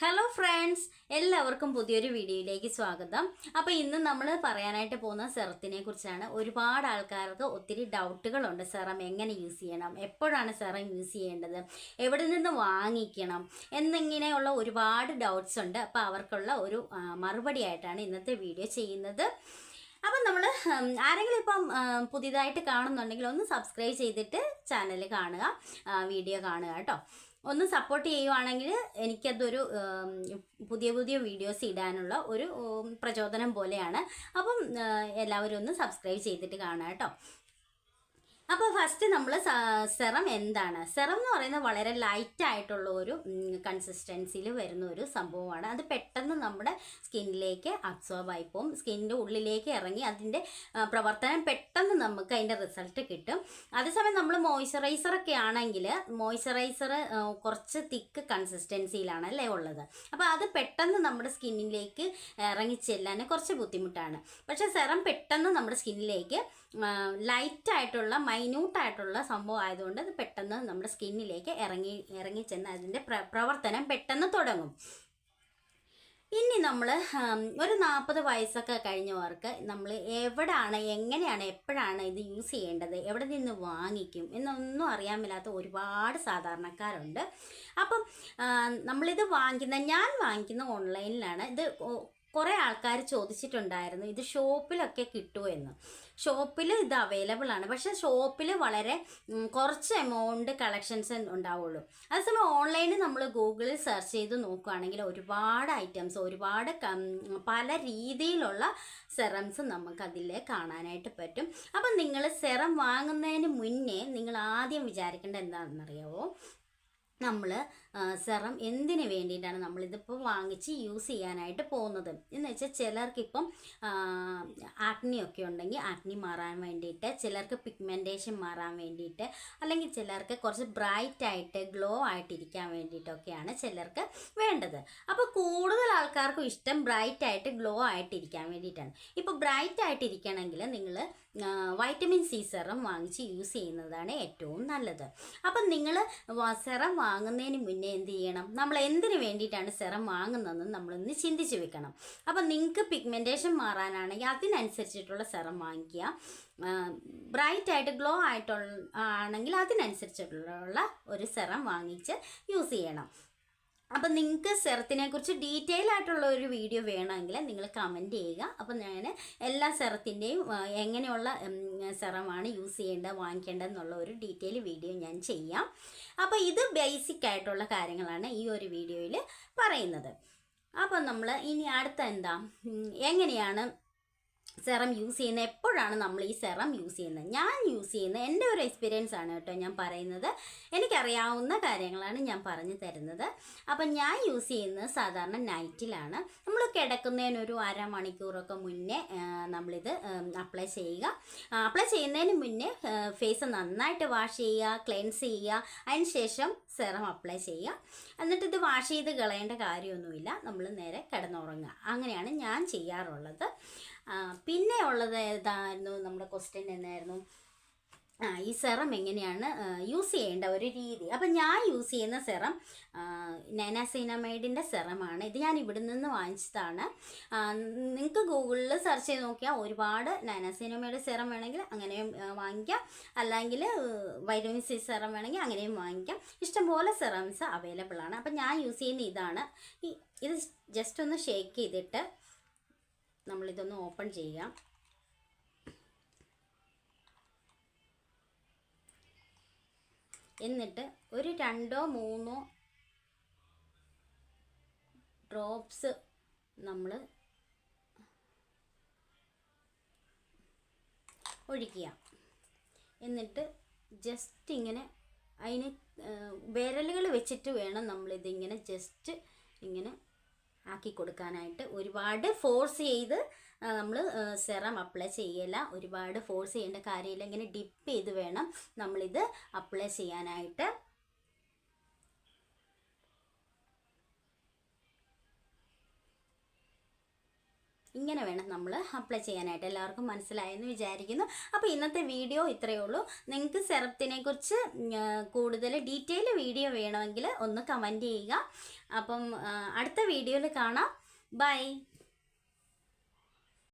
Hello friends എല്ലാവർക്കും പുതിയൊരു വീഡിയോയിലേക്ക് സ്വാഗതം. അപ്പോൾ ഇന്ന് നമ്മൾ പറയാനായിട്ട് പോകുന്ന സെറത്തിനെ കുറിച്ചാണ്. ഒരുപാട് ആൾക്കാർക്ക് ഒത്തിരി ഡൗട്ടുകളുണ്ട് സെറം എങ്ങനെ യൂസ് ചെയ്യണം എപ്പോഴാണ് സെറം യൂസ് ചെയ്യേണ്ടത് എവിടെ നിന്ന് വാങ്ങിക്കണം എന്നിങ്ങനെയുള്ള ഒരുപാട് ഡൗട്ട്സ് ഉണ്ട്. അപ്പോൾ അവർക്കുള്ള ഒരു മറുപടി ആയിട്ടാണ് ഇന്നത്തെ വീഡിയോ ചെയ്യുന്നത്. അപ്പം നമ്മൾ ആരെങ്കിലും ഇപ്പം പുതിയതായിട്ട് കാണുന്നുണ്ടെങ്കിൽ ഒന്ന് സബ്സ്ക്രൈബ് ചെയ്തിട്ട് ചാനൽ കാണുക വീഡിയോ കാണുക കേട്ടോ. ഒന്ന് സപ്പോർട്ട് ചെയ്യുവാണെങ്കിൽ എനിക്കതൊരു പുതിയ പുതിയ വീഡിയോസ് ഇടാനുള്ള ഒരു പ്രചോദനം പോലെയാണ്. അപ്പം എല്ലാവരും ഒന്ന് സബ്സ്ക്രൈബ് ചെയ്തിട്ട് കാണുക കേട്ടോ. അപ്പോൾ ഫസ്റ്റ് നമ്മൾ സെറം എന്താണ്? സെറം എന്ന് പറയുന്നത് വളരെ ലൈറ്റ് ആയിട്ടുള്ള ഒരു കൺസിസ്റ്റൻസിയിൽ വരുന്ന ഒരു സംഭവമാണ്. അത് പെട്ടെന്ന് നമ്മുടെ സ്കിന്നിലേക്ക് അബ്സോർബ് ആയി പോകും സ്കിന്നിന്റെ ഉള്ളിലേക്ക് ഇറങ്ങി അതിന്റെ പ്രവർത്തനം പെട്ടെന്ന് നമുക്ക് അതിന്റെ റിസൾട്ട് കിട്ടും. അതേസമയം നമ്മൾ മോയ്സ്ചറൈസർ ഒക്കെ ആണെങ്കിൽ മോയ്സ്ചറൈസർ കുറച്ച് തിക്ക് കൺസിസ്റ്റൻസിയിലാണ് അല്ലേ ഉള്ളത്. അപ്പോൾ അത് പെട്ടെന്ന് നമ്മുടെ സ്കിന്നിലേക്ക് ഇറങ്ങി ചെല്ലാൻ കുറച്ച് ബുദ്ധിമുട്ടാണ്. പക്ഷേ സെറം പെട്ടെന്ന് നമ്മുടെ സ്കിന്നിലേക്ക് ലൈറ്റ് ആയിട്ടുള്ള മൈന്യൂട്ട് ആയിട്ടുള്ള സംഭവം ആയതുകൊണ്ട് അത് പെട്ടെന്ന് നമ്മുടെ സ്കിന്നിലേക്ക് ഇറങ്ങി ഇറങ്ങി ചെന്ന് അതിന്റെ പ്ര പ്രവർത്തനം പെട്ടെന്ന് തുടങ്ങും. ഇനി നമ്മൾ ഒരു നാൽപ്പത് വയസ്സൊക്കെ കഴിഞ്ഞവർക്ക് നമ്മൾ എവിടാണ് എങ്ങനെയാണ് എപ്പോഴാണ് ഇത് യൂസ് ചെയ്യേണ്ടത് എവിടെ നിന്ന് വാങ്ങിക്കും എന്നൊന്നും അറിയാൻ മേലാത്ത ഒരുപാട് സാധാരണക്കാരുണ്ട്. അപ്പം നമ്മളിത് വാങ്ങിക്കുന്ന ഞാൻ വാങ്ങിക്കുന്ന ഓൺലൈനിലാണ് ഇത് കുറേ ആൾക്കാർ ചോദിച്ചിട്ടുണ്ടായിരുന്നു ഇത് ഷോപ്പിലൊക്കെ കിട്ടുമോ എന്ന്. ഷോപ്പിൽ ഇത് അവൈലബിൾ ആണ്. പക്ഷേ ഷോപ്പിൽ വളരെ കുറച്ച് എമൗണ്ട് കളക്ഷൻസ് ഉണ്ടാവുള്ളൂ. അതേസമയം ഓൺലൈനിൽ നമ്മൾ ഗൂഗിളിൽ സെർച്ച് ചെയ്ത് നോക്കുകയാണെങ്കിൽ ഒരുപാട് ഐറ്റംസ് ഒരുപാട് പല രീതിയിലുള്ള സെറംസ് നമുക്ക് അതിൽ കാണാനായിട്ട് പറ്റും. അപ്പം നിങ്ങൾ സെറം വാങ്ങുന്നതിന് മുന്നേ നിങ്ങൾ ആദ്യം വിചാരിക്കേണ്ടത് എന്താണെന്നറിയാവോ? നമ്മൾ സെറം എന്തിനു വേണ്ടിയിട്ടാണ് നമ്മളിതിപ്പോൾ വാങ്ങിച്ച് യൂസ് ചെയ്യാനായിട്ട് പോകുന്നത്? എന്ന് വെച്ചാൽ ചിലർക്കിപ്പം ആക്നി ഒക്കെ ഉണ്ടെങ്കിൽ ആക്നി മാറാൻ വേണ്ടിയിട്ട് ചിലർക്ക് പിഗ്മെന്റേഷൻ മാറാൻ വേണ്ടിയിട്ട് അല്ലെങ്കിൽ ചിലർക്ക് കുറച്ച് ബ്രൈറ്റ് ആയിട്ട് ഗ്ലോ ആയിട്ടിരിക്കാൻ വേണ്ടിയിട്ടൊക്കെയാണ് ചിലർക്ക് വേണ്ടത്. അപ്പോൾ കൂടുതൽ ആൾക്കാർക്കും ഇഷ്ടം ബ്രൈറ്റ് ആയിട്ട് ഗ്ലോ ആയിട്ടിരിക്കാൻ വേണ്ടിയിട്ടാണ്. ഇപ്പോൾ ബ്രൈറ്റ് ആയിട്ടിരിക്കണമെങ്കിൽ നിങ്ങൾ വൈറ്റമിൻ സി സെറം വാങ്ങിച്ച് യൂസ് ചെയ്യുന്നതാണ് ഏറ്റവും നല്ലത്. അപ്പം നിങ്ങൾ സെറം വാങ്ങുന്നതിന് മുന്നേ എന്ത് ചെയ്യണം? നമ്മൾ എന്തിനു വേണ്ടിയിട്ടാണ് സെറം വാങ്ങുന്നതെന്ന് നമ്മളൊന്ന് ചിന്തിച്ച് വെക്കണം. അപ്പം നിങ്ങൾക്ക് പിഗ്മെന്റേഷൻ മാറാനാണെങ്കിൽ അതിനനുസരിച്ചിട്ടുള്ള സെറം വാങ്ങിക്കുക. ബ്രൈറ്റ് ആയിട്ട് ഗ്ലോ ആയിട്ടുള്ള ആണെങ്കിൽ അതിനനുസരിച്ചിട്ടുള്ള ഒരു സെറം വാങ്ങിച്ച് യൂസ് ചെയ്യണം. അപ്പം നിങ്ങൾക്ക് സെറത്തിനെ കുറിച്ച് ഡീറ്റെയിൽ ആയിട്ടുള്ള ഒരു വീഡിയോ വേണമെങ്കിൽ നിങ്ങൾ കമന്റ് ചെയ്യുക. അപ്പം ഞാൻ എല്ലാ സെറത്തിന്റെയും എങ്ങനെയുള്ള സെറമാണ് യൂസ് ചെയ്യേണ്ടത് വാങ്ങിക്കേണ്ടത് എന്നുള്ള ഒരു ഡീറ്റെയിൽ വീഡിയോ ഞാൻ ചെയ്യാം. അപ്പോൾ ഇത് ബേസിക് ആയിട്ടുള്ള കാര്യങ്ങളാണ് ഈ ഒരു വീഡിയോയിൽ പറയുന്നത്. അപ്പം നമ്മൾ ഇനി അടുത്ത എന്താ? എങ്ങനെയാണ് സെറം യൂസ് ചെയ്യുന്നത് എപ്പോഴാണ് നമ്മൾ ഈ സെറം യൂസ് ചെയ്യുന്നത്? ഞാൻ യൂസ് ചെയ്യുന്ന എന്റെ ഒരു എക്സ്പീരിയൻസ് ആണ് കേട്ടോ ഞാൻ പറയുന്നത്. എനിക്കറിയാവുന്ന കാര്യങ്ങളാണ് ഞാൻ പറഞ്ഞു തരുന്നത്. അപ്പം ഞാൻ യൂസ് ചെയ്യുന്നത് സാധാരണ നൈറ്റിലാണ് നമ്മൾ കിടക്കുന്നതിന് കിടക്കുന്നതിനൊരു അരമണിക്കൂറൊക്കെ മുന്നേ നമ്മളിത് അപ്ലൈ ചെയ്യുക. അപ്ലൈ ചെയ്യുന്നതിന് മുന്നേ ഫേസ് നന്നായിട്ട് വാഷ് ചെയ്യുക ക്ലെൻസ് ചെയ്യുക. അതിന് ശേഷം സെറം അപ്ലൈ ചെയ്യുക. എന്നിട്ട് ഇത് വാഷ് ചെയ്ത് കളയേണ്ട കാര്യമൊന്നുമില്ല. നമ്മൾ നേരെ കിടന്നുറങ്ങുക. അങ്ങനെയാണ് ഞാൻ ചെയ്യാറുള്ളത്. പിന്നെ ഉള്ളത് ഏതായിരുന്നു? നമ്മുടെ ക്വസ്റ്റ്യൻ എന്നായിരുന്നു? ആ ഈ സെറം എങ്ങനെയാണ് യൂസ് ചെയ്യേണ്ട ഒരു രീതി. അപ്പം ഞാൻ യൂസ് ചെയ്യുന്ന സെറം നൈനാസിനമൈഡിന്റെ സെറമാണ് ഇത് ഞാൻ ഇവിടെ നിന്ന് വാങ്ങിച്ചതാണ് നിങ്ങൾക്ക് ഗൂഗിളിൽ സെർച്ച് ചെയ്ത് നോക്കിയാൽ ഒരുപാട് നാനാസിനമൈഡ് സെറം വേണമെങ്കിൽ അങ്ങനെയും വാങ്ങിക്കാം. അല്ലെങ്കിൽ വൈറ്റമിൻ സി സെറം വേണമെങ്കിൽ അങ്ങനെയും വാങ്ങിക്കാം. ഇഷ്ടംപോലെ സെറംസ് അവൈലബിൾ ആണ്. അപ്പം ഞാൻ യൂസ് ചെയ്യുന്ന ഇതാണ്. ഇത് ജസ്റ്റ് ഒന്ന് ഷേക്ക് ചെയ്തിട്ട് നമ്മളിതൊന്ന് ഓപ്പൺ ചെയ്യാം. എന്നിട്ട് ഒരു രണ്ടോ മൂന്നോ ഡ്രോപ്സ് നമ്മൾ ഒഴിക്കുക. എന്നിട്ട് ജസ്റ്റ് ഇങ്ങനെ അതിന് വിരലുകൾ വെച്ചിട്ട് വേണം നമ്മളിതിങ്ങനെ ജസ്റ്റ് ഇങ്ങനെ ആക്കി കൊടുക്കാനായിട്ട് ഒരുപാട് ഫോഴ്സ് ചെയ്ത് നമ്മൾ സെറം അപ്ലൈ ചെയ്യല. ഒരുപാട് ഫോഴ്സ് ചെയ്യേണ്ട കാര്യമില്ല. ഇങ്ങനെ ഡിപ്പ് ചെയ്ത് വേണം നമ്മളിത് അപ്ലൈ ചെയ്യാനായിട്ട്. ഇങ്ങനെ വേണം നമ്മൾ അപ്ലൈ ചെയ്യാനായിട്ട്. എല്ലാവർക്കും മനസ്സിലായെന്ന് വിചാരിക്കുന്നു. അപ്പോൾ ഇന്നത്തെ വീഡിയോ ഇത്രയേ ഉള്ളൂ. നിങ്ങൾക്ക് സെറത്തിനെ കുറിച്ച് കൂടുതൽ ഡീറ്റെയിൽ വീഡിയോ വേണമെങ്കിൽ ഒന്ന് കമന്റ് ചെയ്യുക. അപ്പം അടുത്ത വീഡിയോയിൽ കാണാം. ബൈ